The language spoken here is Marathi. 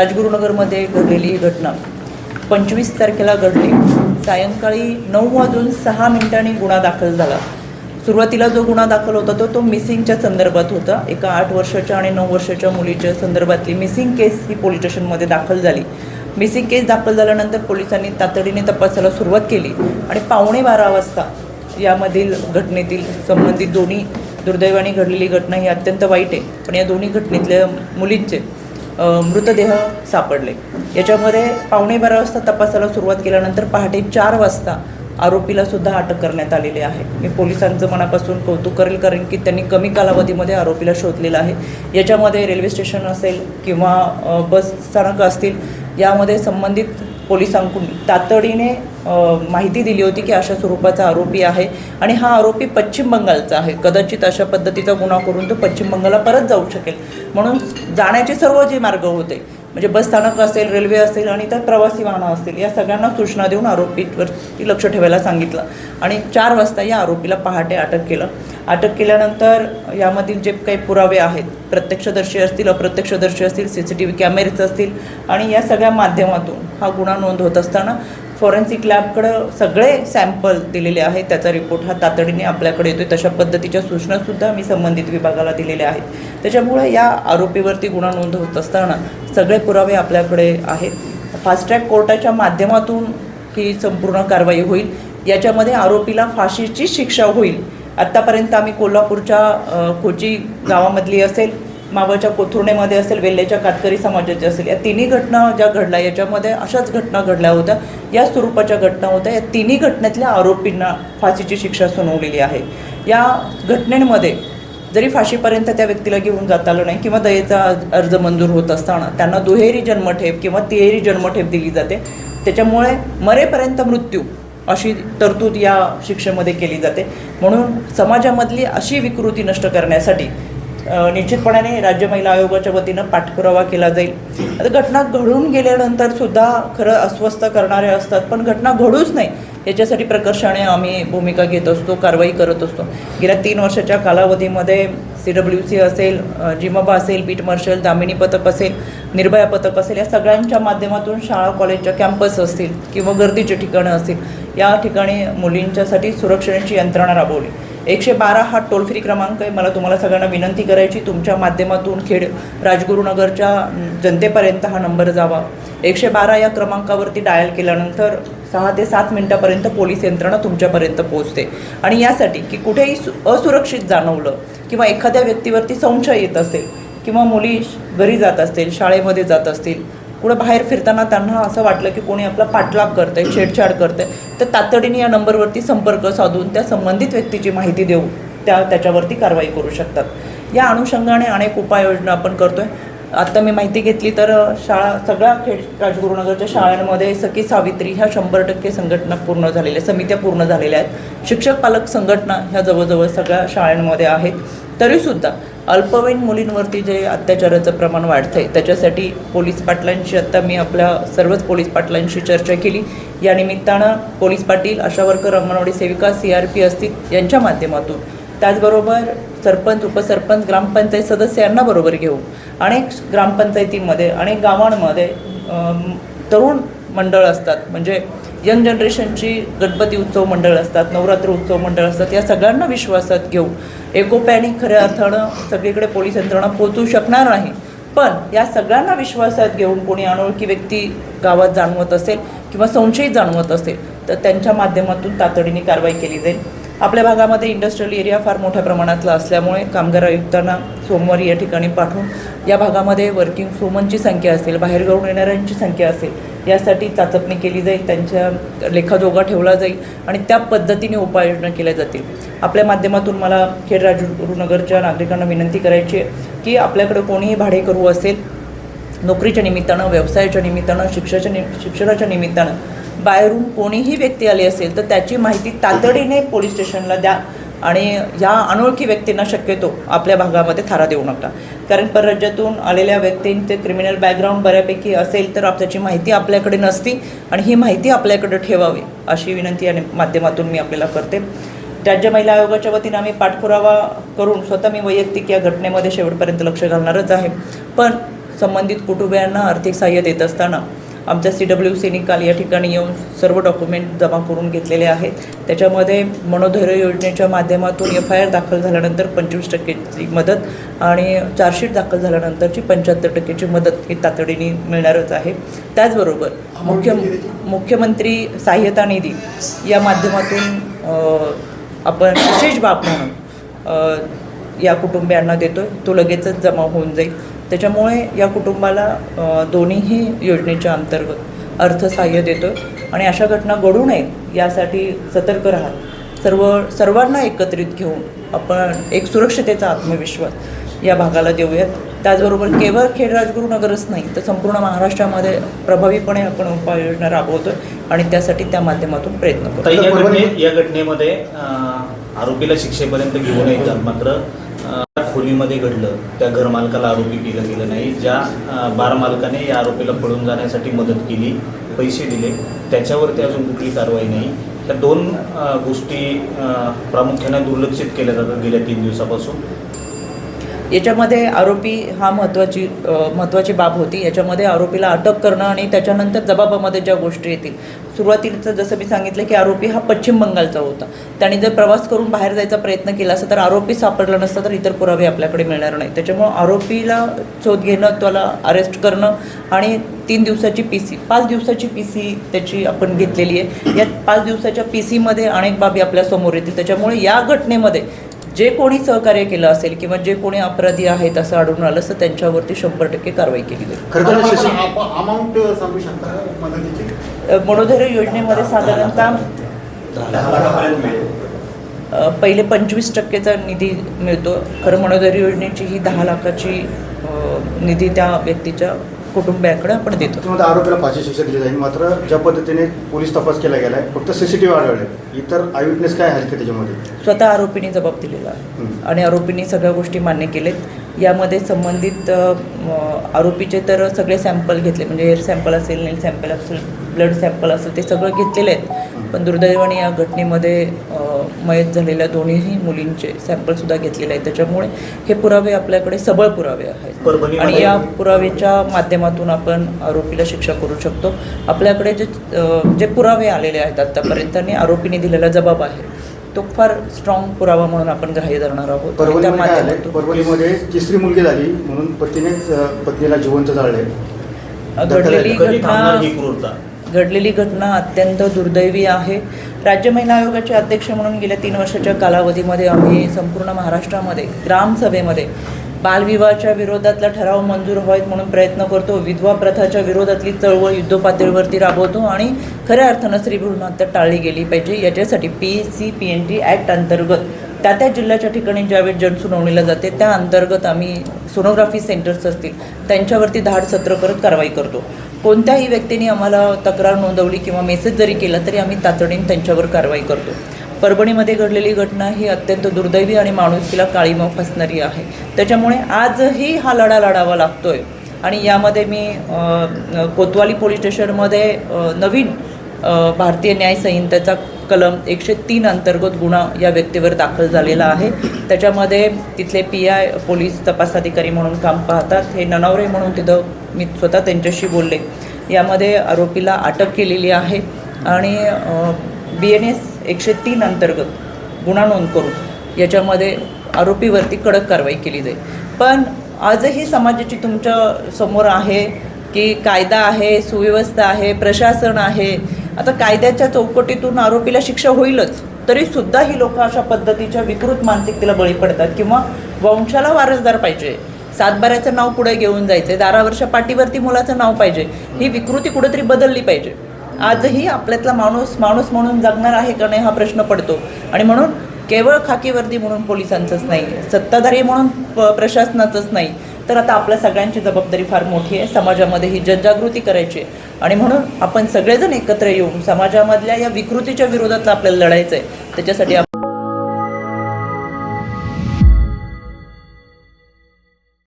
राजगुरुनगरमध्ये घडलेली ही घटना. पंचवीस तारखेला घडली. सायंकाळी नऊ वाजून सहा मिनिटांनी गुन्हा दाखल झाला. सुरुवातीला जो गुन्हा दाखल होता तो तो मिसिंगच्या संदर्भात होता. एका आठ वर्षाच्या आणि नऊ वर्षाच्या मुलीच्या संदर्भातली मिसिंग केस ही पोलीस स्टेशनमध्ये दाखल झाली. मिसिंग केस दाखल झाल्यानंतर पोलिसांनी तातडीने तपासाला सुरुवात केली आणि पावणे बारा वाजता यामधील घटनेतील संबंधित दोन्ही दुर्दैवाने घडलेली घटना ही अत्यंत वाईट आहे. पण या दोन्ही घटनेतल्या मुलींचे मृतदेह सापडले. याच्यामध्ये पावणे बारा वाजता तपासाला सुरुवात केल्यानंतर पहाटे चार वाजता आरोपीला सुद्धा अटक करण्यात आलेली आहे. मी पोलिसांचं मनापासून कौतुक करेल कारण की त्यांनी कमी कालावधीमध्ये आरोपीला शोधलेला आहे. याच्यामध्ये रेल्वे स्टेशन असेल किंवा बस स्थानकं असतील यामध्ये संबंधित पोलिसांकडून तातडीने माहिती दिली होती की अशा स्वरूपाचा आरोपी आहे आणि हा आरोपी पश्चिम बंगालचा आहे. कदाचित अशा पद्धतीचा गुन्हा करून तो पश्चिम बंगालला परत जाऊ शकेल. म्हणून जाण्याचे सर्व जे मार्ग होते म्हणजे बस स्थानक असेल रेल्वे असेल आणि इतर प्रवासी वाहनं असतील या सगळ्यांना सूचना देऊन आरोपीवरती लक्ष ठेवायला सांगितलं. आणि चार वाजता या आरोपीला पहाटे अटक केलं. अटक केल्यानंतर यामधील जे काही पुरावे आहेत प्रत्यक्षदर्शी असतील अप्रत्यक्षदर्शी असतील सी सी टी व्ही कॅमेरेच असतील आणि या सगळ्या माध्यमातून हा गुन्हा नोंद होत असताना फॉरेन्सिक लॅबकडं सगळे सॅम्पल दिलेले आहेत. त्याचा रिपोर्ट हा तातडीने आपल्याकडे येतोय. तशा पद्धतीच्या सूचनासुद्धा आम्ही संबंधित विभागाला दिलेल्या आहेत. त्याच्यामुळे या आरोपीवरती गुन्हा नोंद होत असताना सगळे पुरावे आपल्याकडे आहेत. फास्ट ट्रॅक कोर्टाच्या माध्यमातून ही संपूर्ण कारवाई होईल. याच्यामध्ये आरोपीला फाशीची शिक्षा होईल. आत्तापर्यंत आम्ही कोल्हापूरच्या खोची कोची गावामधली असेल. मावळच्या कोथुर्णेमध्ये असेल वेल्ल्याच्या कातकरी समाजाची असेल या तिन्ही घटना ज्या घडल्या याच्यामध्ये अशाच घटना घडल्या होत्या. या स्वरूपाच्या घटना होत्या. या तिन्ही घटनेतल्या आरोपींना फाशीची शिक्षा सुनावलेली आहे. या घटनेमध्ये जरी फाशीपर्यंत त्या व्यक्तीला घेऊन जाता आलं नाही किंवा दयेचा अर्ज मंजूर होत असताना त्यांना दुहेरी जन्मठेप किंवा तिहेरी जन्मठेप दिली जाते. त्याच्यामुळे मरेपर्यंत मृत्यू अशी तरतूद या शिक्षेमध्ये केली जाते. म्हणून समाजामधली अशी विकृती नष्ट करण्यासाठी निश्चितपणाने राज्य महिला आयोगाच्या वतीनं पाठपुरावा केला जाईल. आता घटना घडून गेल्यानंतर सुद्धा खरं अस्वस्थ करणारे असतात पण घटना घडूच नाही. याच्यासाठी प्रकर्षाने आम्ही भूमिका घेत असतो कारवाई करत असतो. गेल्या तीन वर्षाच्या कालावधीमध्ये सी डब्ल्यू सी असेल जिमबा असेल पीट मार्शल दामिनी पथक असेल निर्भया पथक असेल या सगळ्यांच्या माध्यमातून शाळा कॉलेजच्या कॅम्पस असतील किंवा गर्दीचे ठिकाणं असतील या ठिकाणी मुलींच्यासाठी सुरक्षेची यंत्रणा राबवली. एकशे बारा हा टोल फ्री क्रमांक आहे. मला तुम्हाला सगळ्यांना विनंती करायची. तुमच्या माध्यमातून खेड राजगुरुनगरच्या जनतेपर्यंत हा नंबर जावा. एकशे बारा या क्रमांकावरती डायल केल्यानंतर सहा ते सात मिनिटापर्यंत पोलीस यंत्रणा तुमच्यापर्यंत पोहोचते. आणि यासाठी की कुठेही सु असुरक्षित जाणवलं किंवा एखाद्या व्यक्तीवरती संशय येत असेल किंवा मुली घरी जात असतील शाळेमध्ये जात असतील कुठं बाहेर फिरताना त्यांना असं वाटलं की कोणी आपला पाठलाग करतंय छेडछाड करतंय तर तातडीने या नंबरवरती संपर्क साधून त्या संबंधित व्यक्तीची माहिती देऊ त्या त्याच्यावरती कारवाई करू शकतात. या अनुषंगाने अनेक उपाययोजना आपण करतोय. आत्ता मी माहिती घेतली तर शाळा सगळ्या खेड राजगुरुनगरच्या शाळांमध्ये सखी सावित्री ह्या शंभर टक्के संघटना पूर्ण झालेल्या समित्या पूर्ण झालेल्या आहेत. शिक्षक पालक संघटना ह्या जवळजवळ सगळ्या शाळांमध्ये आहेत. तरीसुद्धा अल्पवयीन मुलींवरती जे अत्याचाराचं प्रमाण वाढतं आहे त्याच्यासाठी पोलीस पाटलांशी आत्ता मी आपल्या सर्वच पोलीस पाटलांशी चर्चा केली. या निमित्तानं police patil ASHA worker anganwadi सेविका सी आर पी असतील यांच्या माध्यमातून त्याचबरोबर सरपंच उपसरपंच ग्रामपंचायत सदस्य यांना बरोबर घेऊन अनेक ग्रामपंचायतीमध्ये अनेक गावांमध्ये तरुण मंडळ असतात. म्हणजे यंग जनरेशनची गणपती उत्सव मंडळ असतात नवरात्र उत्सव मंडळ असतात या सगळ्यांना विश्वासात घेऊन एकोप्याने खऱ्या अर्थानं सगळीकडे पोलीस यंत्रणा पोहोचू शकणार नाही. पण या सगळ्यांना विश्वासात घेऊन कोणी अनोळखी व्यक्ती गावात जाणवत असेल किंवा संशयित जाणवत असेल तर त्यांच्या माध्यमातून तातडीने कारवाई केली जाईल. आपल्या भागामध्ये इंडस्ट्रियल एरिया फार मोठ्या प्रमाणातला असल्यामुळे कामगार आयुक्तांना सोमवारी या ठिकाणी पाठवून या भागामध्ये वर्किंग वुमनची संख्या असेल बाहेरगावून येणाऱ्यांची संख्या असेल यासाठी चाचपणी केली जाईल त्यांच्या लेखाजोगा ठेवला जाईल आणि त्या पद्धतीने उपाययोजना केल्या जातील. आपल्या माध्यमातून मला खेड राजगुरुनगरच्या नागरिकांना विनंती करायची आहे की आपल्याकडे कोणीही भाडेकरू असेल नोकरीच्या निमित्तानं व्यवसायाच्या निमित्तानं शिक्षाच्या नि शिक्षणाच्या निमित्तानं बाहेरून कोणीही व्यक्ती आली असेल तर त्याची माहिती तातडीने पोलीस स्टेशनला द्या. आणि ह्या अनोळखी व्यक्तींना शक्यतो आपल्या भागामध्ये थारा देऊ नका. कारण परराज्यातून आलेल्या व्यक्तींचे क्रिमिनल बॅकग्राऊंड बऱ्यापैकी असेल तर त्याची माहिती आपल्याकडे नसती आणि ही माहिती आपल्याकडे ठेवावी अशी विनंती या माध्यमातून मी आपल्याला करते. राज्य महिला आयोगाच्या वतीनं आम्ही पाठपुरावा करून स्वतः मी वैयक्तिक या घटनेमध्ये शेवटपर्यंत लक्ष घालणारच आहे. पण संबंधित कुटुंबियांना आर्थिक सहाय्य देत असताना आमच्या सी डब्ल्यू सीनी काल या ठिकाणी येऊन सर्व डॉक्युमेंट जमा करून घेतलेले आहेत. त्याच्यामध्ये मनोधैर्य योजनेच्या माध्यमातून एफ आय आर दाखल झाल्यानंतर पंचवीस टक्केची मदत आणि चार्जशीट दाखल झाल्यानंतरची पंच्याहत्तर टक्केची मदत ही तातडीने मिळणारच आहे. त्याचबरोबर मुख्य मुख्यमंत्री सहाय्यता निधी या माध्यमातून आपण विशेष बाब म्हणून या कुटुंबियांना देतोय. तो लगेचच जमा होऊन जाईल. त्याच्यामुळे या कुटुंबाला दोन्हीही योजनेच्या अंतर्गत अर्थसहाय्य देतोय आणि अशा घटना घडू नयेत यासाठी सतर्क राहत सर्व सर्वांना एकत्रित घेऊन आपण एक सुरक्षतेचा आत्मविश्वास या भागाला देऊयात. त्याचबरोबर केवळ खेड राजगुरुनगरच नाही तर संपूर्ण महाराष्ट्रामध्ये प्रभावीपणे आपण उपाययोजना राबवतोय आणि त्यासाठी त्या माध्यमातून प्रयत्न करतो या घटनेमध्ये आरोपीला शिक्षेपर्यंत घेऊन येतात मात्र खोलीमध्ये घडलं. त्या घरमालकाला आरोपी केलं गेलं नाही. ज्या बार मालकाने या आरोपीला पळून जाण्यासाठी मदत केली पैसे दिले त्याच्यावरती अजून कुठली कारवाई नाही. त्या दोन गोष्टी प्रामुख्याने दुर्लक्षित केल्या जातात गेल्या तीन दिवसापासून. याच्यामध्ये आरोपी हा महत्त्वाची महत्त्वाची बाब होती. याच्यामध्ये आरोपीला अटक करणं आणि त्याच्यानंतर जबाबामध्ये ज्या गोष्टी येतील सुरुवातीचं जसं मी सांगितलं की आरोपी हा पश्चिम बंगालचा होता. त्याने जर प्रवास करून बाहेर जायचा प्रयत्न केला असता तर आरोपी सापडला नसता तर इतर पुरावे आपल्याकडे मिळणार नाही त्याच्यामुळं आरोपीला शोध घेणं त्याला अरेस्ट करणं आणि तीन दिवसाची पी सी पाच दिवसाची पी सी त्याची आपण घेतलेली आहे. या पाच दिवसाच्या पी सीमध्ये अनेक बाबी आपल्यासमोर येतील. त्याच्यामुळे या घटनेमध्ये जे कोणी सहकार्य केलं असेल किंवा जे कोणी अपराधी आहेत असं आढळून आलं असं त्यांच्यावरती शंभर टक्के कारवाई केली जाईल. मनोधैर्य योजनेमध्ये साधारणतः पहिले पंचवीस टक्केचा निधी मिळतो. खरं मनोधैर्य योजनेची ही दहा लाखाची निधी त्या व्यक्तीच्या कुटुंबियाकडे आपण देतो. आरोपीला फाशी शिक्षा दिली जाईल. मात्र ज्या पद्धतीने पोलीस तपास केला गेलाय फक्त सीसीटीव्ही आढळले. इतर आय विटनेस काय का त्याच्यामध्ये? स्वतः आरोपीने जबाब दिलेला आहे. आणि आरोपींनी सगळ्या गोष्टी मान्य केलेत. यामध्ये संबंधित आरोपीचे तर सगळे सॅम्पल घेतले. म्हणजे हेअर सॅम्पल असेल नेल सॅम्पल असेल ब्लड सॅम्पल असेल ते सगळं घेतलेले आहेत. पण दुर्दैवाने या घटनेमध्ये मयत झालेल्या दोन्हीही मुलींचे सॅम्पलसुद्धा घेतलेले आहेत. त्याच्यामुळे हे पुरावे आपल्याकडे सबळ पुरावे आहेत. आणि या पुरावेच्या माध्यमातून आपण आरोपीला शिक्षा करू शकतो. आपल्याकडे जे जे पुरावे आलेले आहेत आत्तापर्यंत आणि आरोपीने दिलेला जबाब आहे तो फार स्ट्रॉंग पुरावा म्हणून आपण ग्राह्य धरणार आहोत. परभणीमध्ये परभणीमध्ये तिसरी मुलगी झाली म्हणून पतीनेच पत्नीला जिवंत जाळले घडलेली घटना घडलेली घटना अत्यंत दुर्दैवी आहे. राज्य महिला आयोगाचे अध्यक्ष म्हणून गेल्या तीन वर्षाच्या कालावधीमध्ये आम्ही संपूर्ण महाराष्ट्रामध्ये ग्रामसभेमध्ये बालविवाहाच्या विरोधातला ठराव मंजूर व्हावेत म्हणून प्रयत्न करतो. विधवा प्रथाच्या विरोधातली चळवळ युद्धपातळीवरती राबवतो आणि खऱ्या अर्थानं स्त्री भ्रूण हत्या टाळली गेली पाहिजे. याच्यासाठी P C P N D T अंतर्गत त्या त्या जिल्ह्याच्या ठिकाणी ज्यावेळी जनसुनावणीला जाते त्या अंतर्गत आम्ही सोनोग्राफी सेंटर्स असतील त्यांच्यावरती धाड सत्र करत कारवाई करतो. कोणत्याही व्यक्तीने आम्हाला तक्रार नोंदवली किंवा मेसेज जरी केला तरी आम्ही तातडीने त्यांच्यावर कारवाई करतो. परभणीमध्ये घडलेली घटना ही अत्यंत दुर्दैवी आणि माणुसकीला काळीमा फसणारी आहे. त्याच्यामुळे आजही हा लढा लढावा लागतोय. आणि यामध्ये मी कोतवाली पोलीस स्टेशनमध्ये नवीन भारतीय न्याय संहितेचा कलम एकशे तीन अंतर्गत गुन्हा या व्यक्तीवर दाखल झालेला आहे. त्याच्यामध्ये तिथले पी आय पोलीस तपास अधिकारी म्हणून काम पाहतात. हे ननावरे म्हणून तिथं मी स्वतः त्यांच्याशी बोलले. यामध्ये आरोपीला अटक केलेली आहे. आणि बी एन एस एकशे तीन अंतर्गत गुन्हा नोंद करून याच्यामध्ये आरोपीवरती कडक कारवाई केली जाईल. पण आजही समाजाची तुमच्यासमोर आहे की कायदा आहे सुव्यवस्था आहे प्रशासन आहे आता कायद्याच्या चौकटीतून आरोपीला शिक्षा होईलच तरी सुद्धा ही लोक अशा पद्धतीच्या विकृत मानसिकतेला बळी पडतात किंवा वंशाला वारसदार पाहिजे. सातबाऱ्याचं नाव पुढे घेऊन जायचं दारावरच्या पाठीवरती मुलाचं नाव पाहिजे ही विकृती कुठेतरी बदलली पाहिजे. आजही आपल्यातला माणूस माणूस म्हणून जगणार आहे का नाही हा प्रश्न पडतो. आणि म्हणून केवळ खाकी वर्दी म्हणून पोलिसांचंच नाही सत्ताधारी म्हणून प- प्रशासनाचंच नाही. तर आता आपल्या सगळ्यांची जबाबदारी फार मोठी आहे. समाजामध्ये ही जनजागृती करायची आहे. आणि म्हणून आपण सगळेजण एकत्र येऊन समाजामधल्या या विकृतीच्या विरोधात आपल्याला लढायचं आहे त्याच्यासाठी